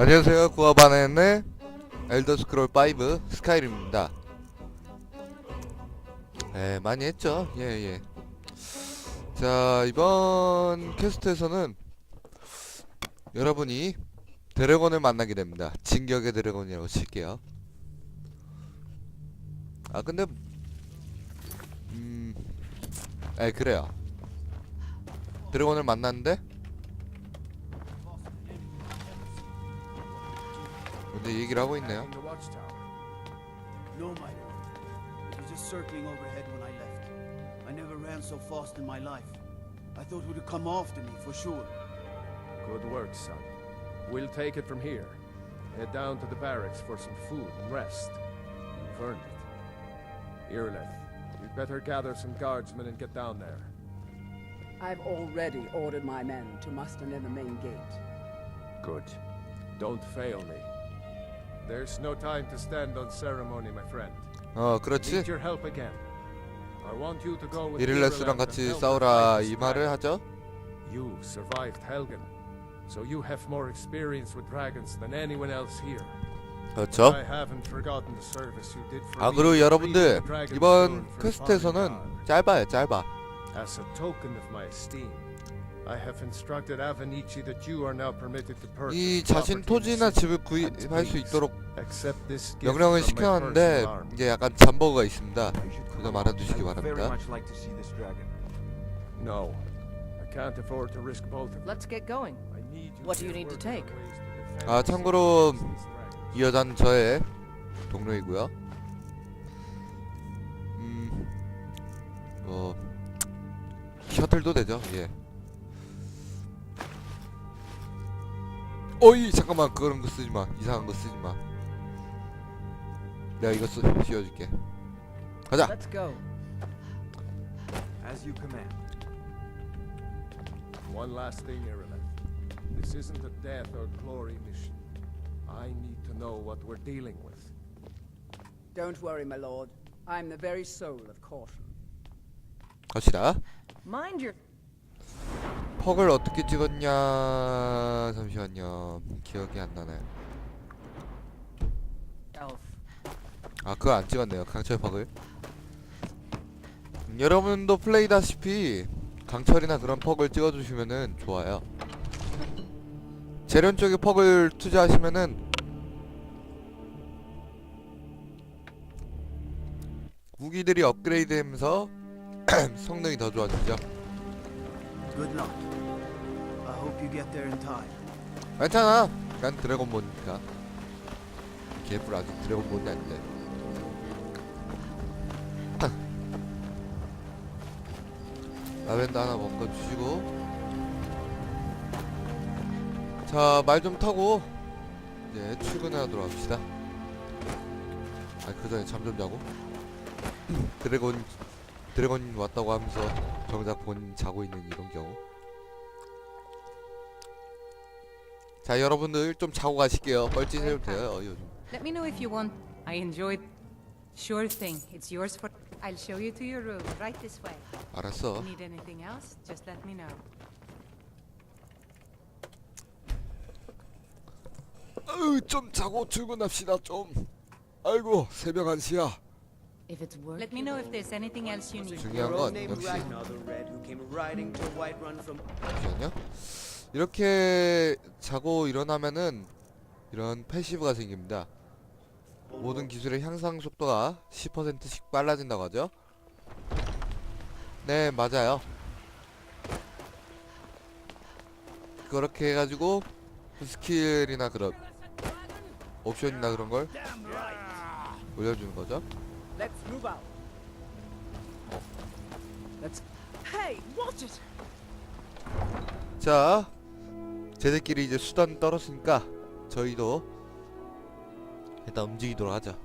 안녕하세요. 구아바네의 엘더 스크롤 5 스카이림입니다. 예, 많이 했죠. 예, 예. 자, 이번 퀘스트에서는 여러분이 드래곤을 만나게 됩니다. 진격의 드래곤이라고 칠게요. 아, 근데 음. 에, 그래요. 드래곤을 만났는데 근데 얘기를 하고 있네요. In the watchtower. No, my lord. It was just circling overhead when I left. I never ran so fast in my life. I thought it would come after me for sure. Good work, son. We'll take it from here. Head down to the barracks for some food and rest. You've earned it. Irleth, you'd better gather some guardsmen and get down there. I've already ordered my men to muster near the main gate. Good. Don't fail me. There's no time to stand on ceremony, my friend. 어, I 그렇지. need your help again. I want you to go with 이릴레스랑 같이 싸우라 이 말을. 하죠. You survived Helgen, so you have more experience with dragons than anyone else here. 그렇죠. 아 그리고 여러분들 이번 퀘스트에서는. 짧아요, 짧아. As a token of my esteem, I have instructed Avenici that you are now permitted to purchase 이 자신 property in the 토지나 city. 집을 구입할 수 있도록 Accept this gift 명령을 from my 시켜놨는데 personal army. 이제 약간 잠버그가 있습니다. 그거 그거 말아두시기 바랍니다. much like to see this dragon. No, I can't afford to risk both of them. Let's get going. I need you What do you to need to take? 아 참고로. 이 여자는 저의 동료이고요. 음, 뭐 셔틀도 되죠. 예. 어이 잠깐만 그런 거 쓰지 마. 이상한 거 쓰지 마. 내가 이거 쓰 씌워줄게. 가자. Let's go. As you command. One last thing, Irileth. This isn't a death or glory mission. I need to know what we're dealing with. Don't worry, my lord. I'm the very soul of caution. 갑시다. Mind your 퍽을 어떻게 찍었냐? 잠시만요. 기억이 안 나네. 아 그거 안 찍었네요. 강철 퍽을. 음, 여러분도 플레이다시피 강철이나 그런 퍽을 찍어주시면은 좋아요. 재련 쪽에 퍽을 투자하시면은 무기들이 업그레이드 되면서 성능이 더 좋아지죠. Good luck. 괜찮아. 난 드래곤본이니까. 개뿔 아직 드래곤본이 아닌데. 라벤더 하나 먹어주시고. 자, 말 좀 타고 이제 출근하도록 합시다. 아, 그 전에 잠 좀 자고. 드래곤 드래곤 왔다고 하면서 정작 본 자고 있는 이런 경우. 자 여러분들 좀 자고 가실게요 뻘짓해도 돼요 요즘 Let me know if you want. I enjoyed. Sure thing. It's yours for. I'll show you to your room. Right this way. 알았어 Need anything else? Just let me know. 으, 좀 자고 출근합시다 좀 아이고 새벽 1시야 If it's worth. Let me know if there's anything else you need. 중요한 건 역시 the Red, who came riding to Whiterun from 잠시만요 이렇게 자고 일어나면은 이런 패시브가 생깁니다. 모든 기술의 향상 속도가 10%씩 빨라진다고 하죠? 네 맞아요. 그렇게 해가지고 스킬이나 그런 옵션이나 그런 걸 올려주는 거죠? It! 자, 쟤들끼리 이제 수단 떨었으니까 저희도 일단 움직이도록 하죠.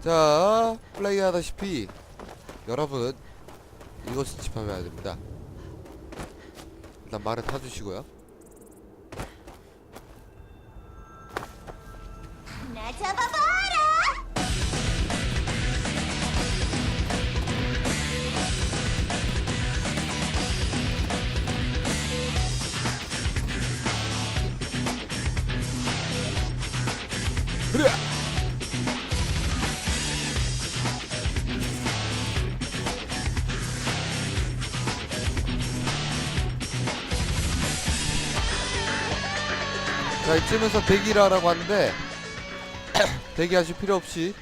자, 플레이하다시피 여러분 이것을 짚어봐야 됩니다. 일단 말을 타주시고요. 나 잡아 자 이쯤에서 대기를 하라고 하는데 대기하실 필요 없이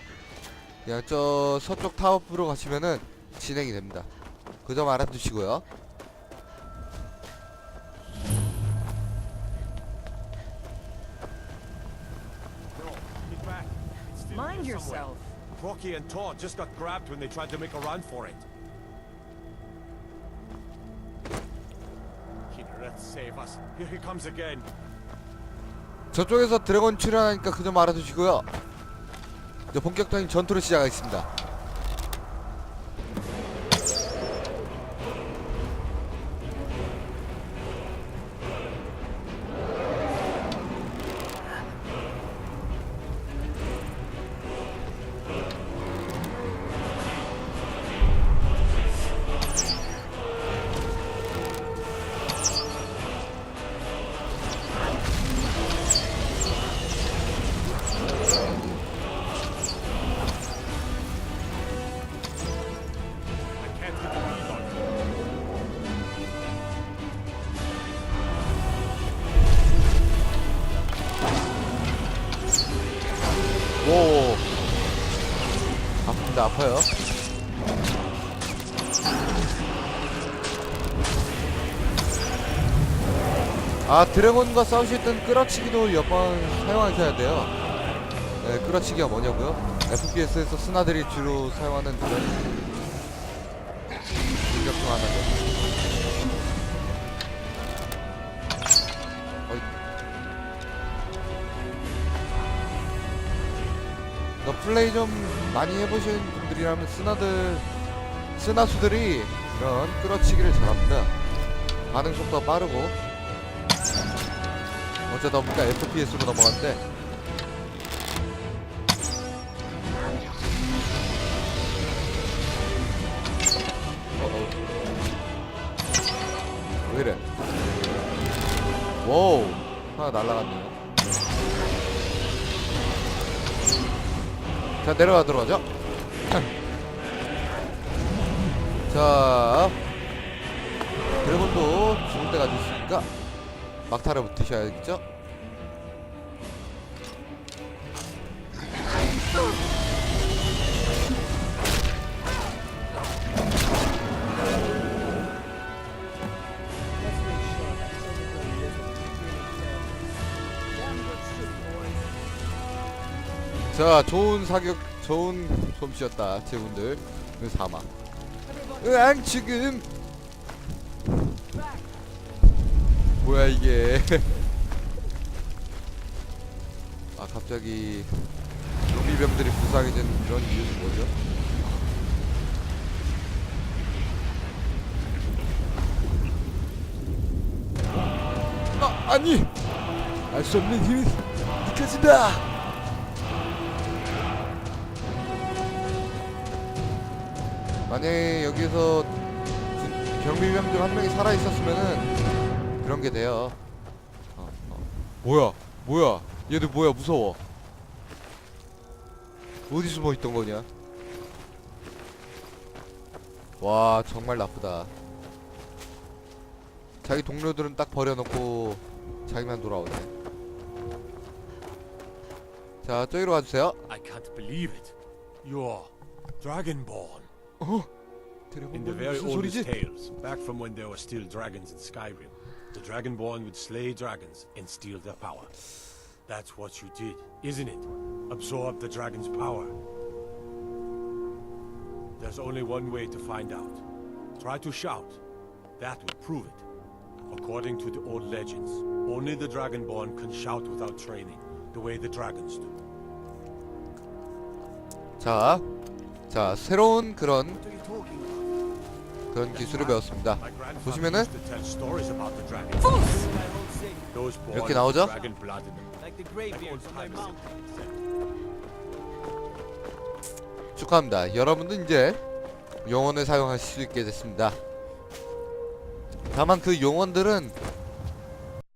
그냥 저 서쪽 타워프로 가시면은 진행이 됩니다. 그 점 알아두시고요 yourself. Rocky and Todd just got grabbed when they tried to make a run for it. Kinnereth, save us. Here he comes again. 저쪽에서 드래곤 출연하니까 그 점 알아두시고요 이제 본격적인 전투를 시작하겠습니다 오. 아픕니다 아파요? 아 드래곤과 싸우실 땐 끌어치기도 몇 번 사용하셔야 돼요. 네 끌어치기가 뭐냐고요? FPS에서 스나들이 주로 사용하는 그런 능력 중 하나죠 그러니까 플레이 좀 많이 해보신 분들이라면 스나들 스나수들이 이런 끌어치기를 잘합니다. 반응 속도가 빠르고. 어쩌다 보니까 FPS로 넘어갔는데. 왜 이래? 와우. 하나 날라갔네요 자 내려가도록 하죠. 자 드래곤도 죽을 때가 됐으니까 막타를 붙으셔야겠죠 자 좋은 사격 좋은 솜씨였다 제분들. 그 사망 으앙 지금. 뭐야 이게. 아 갑자기 좀비병들이 부상해진 이런 이유는 뭐죠? 아 아니! 알 수 없는 힘이 느껴진다 만약에 여기서 군- 경비병 중 한 명이 살아 있었으면은 그런 게 돼요. 어, 어. 뭐야? 뭐야? 얘들 뭐야? 무서워. 어디 숨어 있던 거냐? 와 정말 나쁘다. 자기 동료들은 딱 버려놓고 자기만 돌아오네. 자 저기로 가주세요. I can't believe it. You're Dragonborn. Oh, in the very oldest tales, back from when there were still dragons in Skyrim, the Dragonborn would slay dragons and steal their power. That's what you did, isn't it? Absorb the dragon's power. There's only one way to find out. Try to shout. That would prove it. According to the old legends, only the Dragonborn can shout without training, the way the dragons do. Ta. 자 새로운 그런? 그런 기술을 배웠습니다. 보시면은 이렇게 나오죠? 축하합니다. 여러분도 이제 용언을 사용하실 수 있게 됐습니다. 다만 그 용언들은